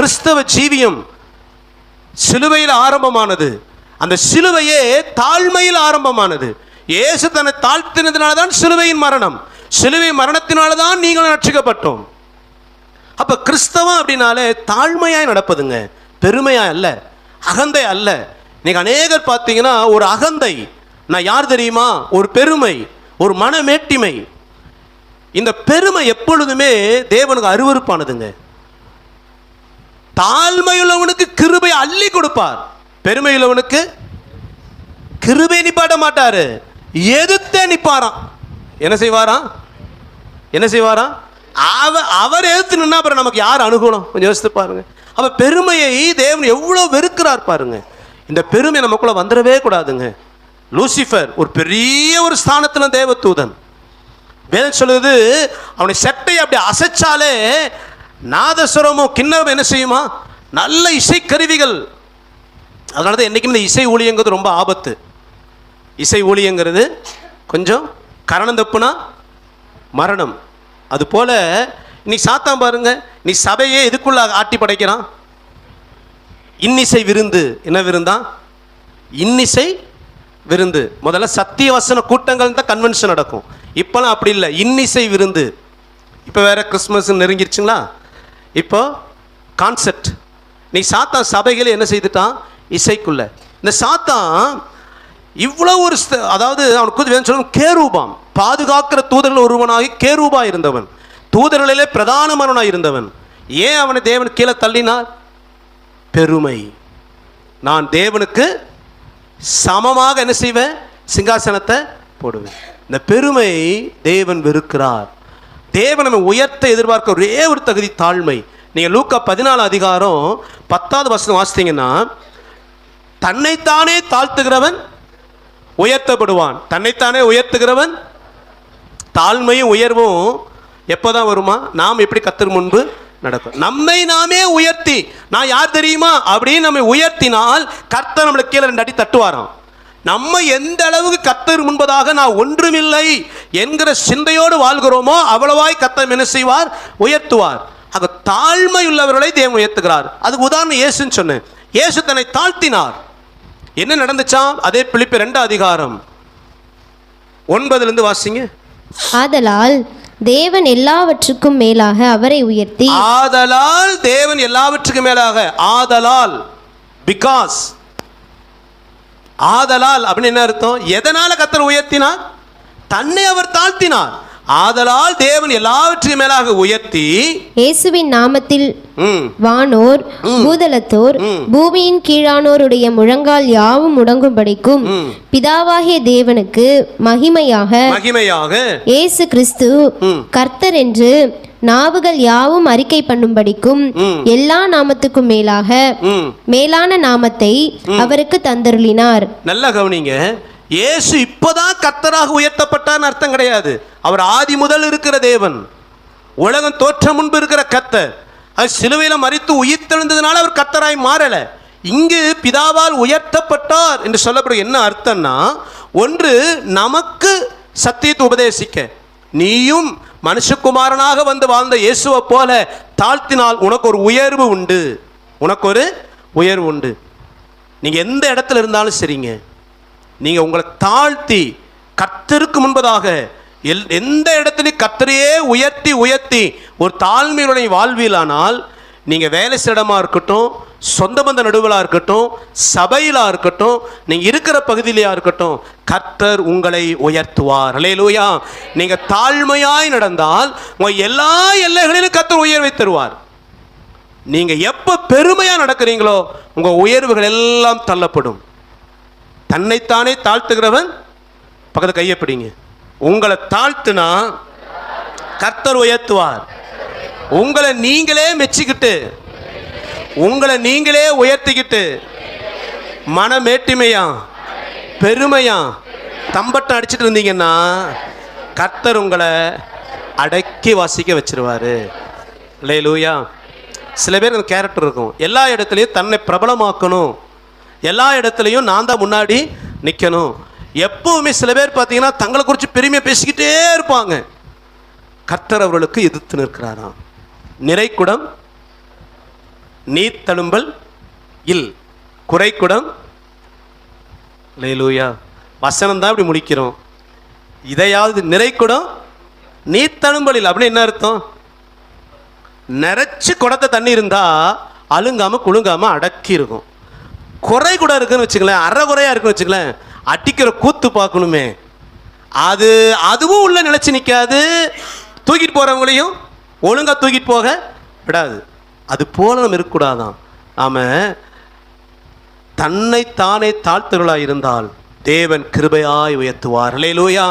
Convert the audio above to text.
கிறிஸ்தவ ஜீவியம் சிலுவையில் ஆரம்பமானது. அந்த சிலுவையே தாழ்மையில் ஆரம்பமானது. இயேசு தன்னை தாழ்த்தினதுனால தான் சிலுவையின் மரணம். சிலுவை மரணத்தினால தான் நீங்களும் ரட்சிக்கப்பட்டோம். அப்போ கிறிஸ்தவம் அப்படின்னாலே தாழ்மையாய் நடப்பதுங்க. பெருமையா அல்ல. அகந்தை அல்ல. நீங்கள் அநேகர் பார்த்தீங்கன்னா ஒரு அகந்தை. நான் யார் தெரியுமா? ஒரு பெருமை. ஒரு மனமேட்டிமை. இந்த பெருமை எப்பொழுதுமே தேவனுக்கு அருவருப்பானதுங்க. தாழ்மையுள்ளவனுக்கு கிருபை அள்ளி கொடுப்பார். பெருமையுள்ளவனுக்கு கிருபை நிப்பாட்ட மாட்டாரு. எதிர்த்தே நிப்பாராம். என்ன செய்வாராம்? என்ன செய்வாராம்? அவ அவர் எதிர்த்து நின்னா அப்புறம் நமக்கு யார் அனுகூலம்? கொஞ்சம் யோசித்து பாருங்க. அப்ப பெருமையை தேவன் எவ்வளோ வெறுக்கிறார் பாருங்க. இந்த பெருமை நமக்குள்ள வந்துடவே கூடாதுங்க. லூசிஃபர் ஒரு பெரிய ஒரு ஸ்தானத்துல தேவதூதன். வேதம் சொல்லுது அவனை சட்டையை அப்படி அசைச்சாலே நாதஸ்வரமோ கிண்ணம் என்ன செய்யுமா? நல்ல இசைக்கருவிகள். அதனால தான் என்றைக்கும் இந்த இசை ஊழியங்கிறது ரொம்ப ஆபத்து. இசை ஊழியங்கிறது கொஞ்சம் கரணம் தப்புனா மரணம். அதுபோல் நீ சாத்தான் பாருங்க நீ சபையே எதுக்குள்ள ஆட்டி படைக்கிறான்? இன்னிசை விருந்து. என்ன விருந்தா? இன்னிசை விருந்து. முதல்ல சத்திய வசன கூட்டங்கள் தான் கன்வென்ஷன் நடக்கும். இப்போலாம் அப்படி இல்லை. இன்னிசை விருந்து. இப்போ வேற கிறிஸ்மஸ் நெருங்கிருச்சுங்களா? இப்போ கான்செப்ட் நீ சாத்தான் சபைகளை என்ன செய்துட்டான்? இசைக்குள்ள. இந்த சாத்தான் இவ்வளோ ஒரு அதாவது அவனுக்கு வேணும் சொல்லணும் கேரூபாம். பாதுகாக்கிற தூதர்கள் ஒருவனாகி கேரூபா இருந்தவன். தூதர்களிலே பிரதானமானவனாக இருந்தவன். ஏன் அவனை தேவன் கீழே தள்ளினார்? பெருமை. நான் தேவனுக்கு சமமாக என்ன செய்வேன்? சிங்காசனத்தை போடுவேன். இந்த பெருமை தேவன் வெறுக்கிறார். தேவன் நம்ம உயர்த்த எதிர்பார்க்க ஒரே ஒரு தகுதி தாழ்மை. நீங்கள் லூக்கா பதினாலு அதிகாரம் பத்தாவது வசனம் வாசித்தீங்கன்னா தன்னைத்தானே தாழ்த்துகிறவன் உயர்த்தப்படுவான். தன்னைத்தானே உயர்த்துகிறவன் தாழ்மையும் உயர்வும் எப்போதான் வருமா? நாம் எப்படி கத்தர் முன்பு நடக்கும். நம்மை நாமே உயர்த்தி. நான் யார் தெரியுமா? அப்படின்னு நம்ம உயர்த்தினால் கர்த்தர் நம்மளுக்கு கீழே ரெண்டு அடி தட்டுவாராம். நம்ம எந்த அளவுக்கு கத்தர் முன்பதாக நான் ஒன்றுமில்லை என்கிற சிந்தையோடு வாழ்கிறோமோ அவ்வளவாய் கத்தர் என்ன செய்வார்? உயர்த்துவார். ஆக தாழ்மை உள்ளவர்களை தேவன் உயர்த்துகிறார். அதுக்கு உதாரணம் இயேசுன்னு சொன்னேன். இயேசு தன்னை தாழ்த்தினார். என்ன நடந்துச்சாம் அதே பிலிப்பு ரெண்டு அதிகாரம். ஒன்பதுலேருந்து வாசிங்க. ஆதலால் தேவன் எல்லாவற்றுக்கும் மேலாக அவரை உயர்த்தி ஆதலால் தேவன் எல்லாவற்றுக்கும் மேலாக. ஆதலால். பிகாஸ் ஆதலால் அப்படின்னு என்ன அர்த்தம்? எதனால கத்தர் உயர்த்தினார்? தன்னை அவர் தாழ்த்தினார். ஆதலால் தேவன் எல்லாவற்றுக்கும் மேலாக உயர்த்தி இயேசுவின் நாமத்தில் வானோர் பூதலத்தோர் பூமியின் கீழானோருடைய முழங்கால் யாவும் முடங்கும்படிக்கும் பிதாவாகிய தேவனுக்கு மகிமையாக மகிமையாக. இயேசு கிறிஸ்து கர்த்தர் என்று நாவுகள் யாவும் அறிக்கை பண்ணும்படிக்கும் எல்லா நாமத்துக்கும் மேலாக மேலான நாமத்தை அவருக்கு தந்தருளினார். நல்லா கவனிங்க. இயேசு இப்போதான் கர்த்தராக உயர்த்தப்பட்டார்னு அர்த்தம் கிடையாது. அவர் ஆதி முதல் இருக்கிற தேவன். உலகம் தோற்றம் முன்பு இருக்கிற கர்த்தர். அது சிலுவையில் மறித்து உயிர்த்தெழுந்ததுனால அவர் கர்த்தராய் மாறல. இங்கு பிதாவால் உயர்த்தப்பட்டார் என்று சொல்லப்படும் என்ன அர்த்தம்னா ஒன்று நமக்கு சத்தியத்தை உபதேசிக்க. நீயும் மனுஷகுமாரனாக வந்து வாழ்ந்த இயேசுவை போல தாழ்த்தினால் உனக்கு ஒரு உயர்வு உண்டு. உனக்கு ஒரு உயர்வு உண்டு. நீங்கள் எந்த இடத்துல இருந்தாலும் சரிங்க. நீங்கள் உங்களை தாழ்த்தி கர்த்தருக்கு முன்பதாக எல் எந்த இடத்துலையும் கர்த்தரையே உயர்த்தி உயர்த்தி ஒரு தாழ்மையுடைய வாழ்வியலானால் நீங்கள் வேலை இடமா இருக்கட்டும் சொந்த பந்த நடுவலாக இருக்கட்டும் சபையிலாக இருக்கட்டும் நீங்கள் இருக்கிற பகுதியிலையாக இருக்கட்டும் கர்த்தர் உங்களை உயர்த்துவார். அலையலூயா நீங்கள் தாழ்மையாய் நடந்தால் உங்கள் எல்லா எல்லைகளிலும் கர்த்தர் உயர்வை தருவார். நீங்கள் எப்போ பெருமையாக நடக்கிறீங்களோ உங்கள் உயர்வுகள் எல்லாம் தள்ளப்படும். தன்னைத்தானே தாழ்த்துகிறவன் பக்கத்து கையை பிடிங்க. உங்களை தாழ்த்துனா கர்த்தர் உயர்த்துவார். உங்களை நீங்களே மெச்சிக்கிட்டு உங்களை நீங்களே உயர்த்திக்கிட்டு மனமேட்டிமையா பெருமையா தம்பட்டம் அடிச்சிட்டு இருந்தீங்கன்னா கர்த்தர் உங்களை அடக்கி வாசிக்க வச்சிருவாரு. லேலூயா சில பேர் அந்த கேரக்டர் இருக்கும். எல்லா இடத்துலையும் தன்னை பிரபலமாக்கணும். எல்லா இடத்துலையும் நான் தான் முன்னாடி நிற்கணும் எப்பவுமே சில பேர் பார்த்தீங்கன்னா தங்களை குறித்து பெருமையாக பேசிக்கிட்டே இருப்பாங்க. கர்த்தர் அவர்களுக்கு எதிர்த்து நிற்கிறாராம். நிறைக்குடம் நீத்தழும்பல் இல் குறைக்குடம் லேலூயா வசனம் தான் இப்படி முடிக்கிறோம். இதையாவது நிறைக்குடம் நீத்தழும்பலில் அப்படின்னு என்ன அர்த்தம்? நிறைச்சு குடத்தை தண்ணி இருந்தால் அழுங்காமல் குழுங்காமல் அடக்கி இருக்கும். குறை கூட இருக்குன்னு வச்சுங்களேன் அரை குறையாக இருக்குன்னு வச்சுங்களேன் அடிக்கிற கூத்து பார்க்கணுமே. அது அதுவும் உள்ளே நிலச்சி நிற்காது தூக்கிட்டு போகிறவங்களையும் ஒழுங்காக தூக்கிட்டு போக விடாது. அது போல நம்ம இருக்கக்கூடாதான். நாம தன்னை தானே தாழ்த்துருளாய் இருந்தால் தேவன் கிருபையாய் உயர்த்துவார். அல்லேலூயா